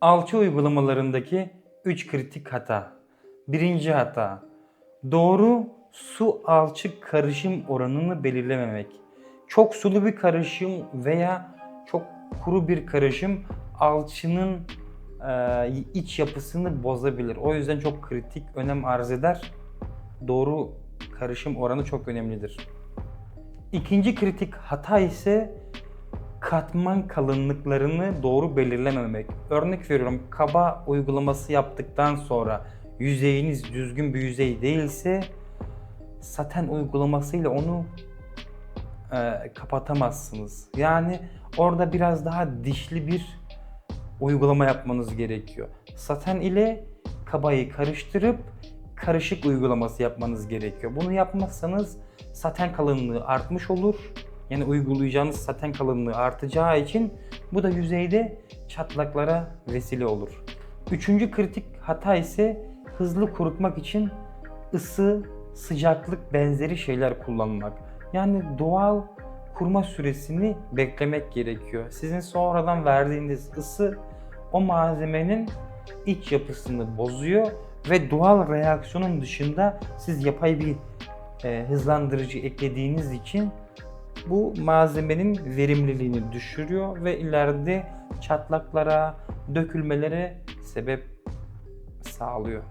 Alçı uygulamalarındaki 3 kritik hata. Birinci hata. Doğru su alçı karışım oranını belirlememek. Çok sulu bir karışım veya çok kuru bir karışım alçının e, iç yapısını bozabilir. O yüzden çok kritik önem arz eder. Doğru karışım oranı çok önemlidir. İkinci kritik hata ise katman kalınlıklarını doğru belirlememek. Örnek veriyorum kaba uygulaması yaptıktan sonra yüzeyiniz düzgün bir yüzey değilse saten uygulamasıyla onu e, kapatamazsınız. Yani orada biraz daha dişli bir uygulama yapmanız gerekiyor. Saten ile kabayı karıştırıp karışık uygulaması yapmanız gerekiyor. Bunu yapmazsanız saten kalınlığı artmış olur. Yani uygulayacağınız saten kalınlığı artacağı için bu da yüzeyde çatlaklara vesile olur. Üçüncü kritik hata ise hızlı kurutmak için ısı, sıcaklık benzeri şeyler kullanmak. Yani doğal kurma süresini beklemek gerekiyor. Sizin sonradan verdiğiniz ısı o malzemenin iç yapısını bozuyor ve doğal reaksiyonun dışında siz yapay bir e, hızlandırıcı eklediğiniz için bu malzemenin verimliliğini düşürüyor ve ileride çatlaklara, dökülmelere sebep sağlıyor.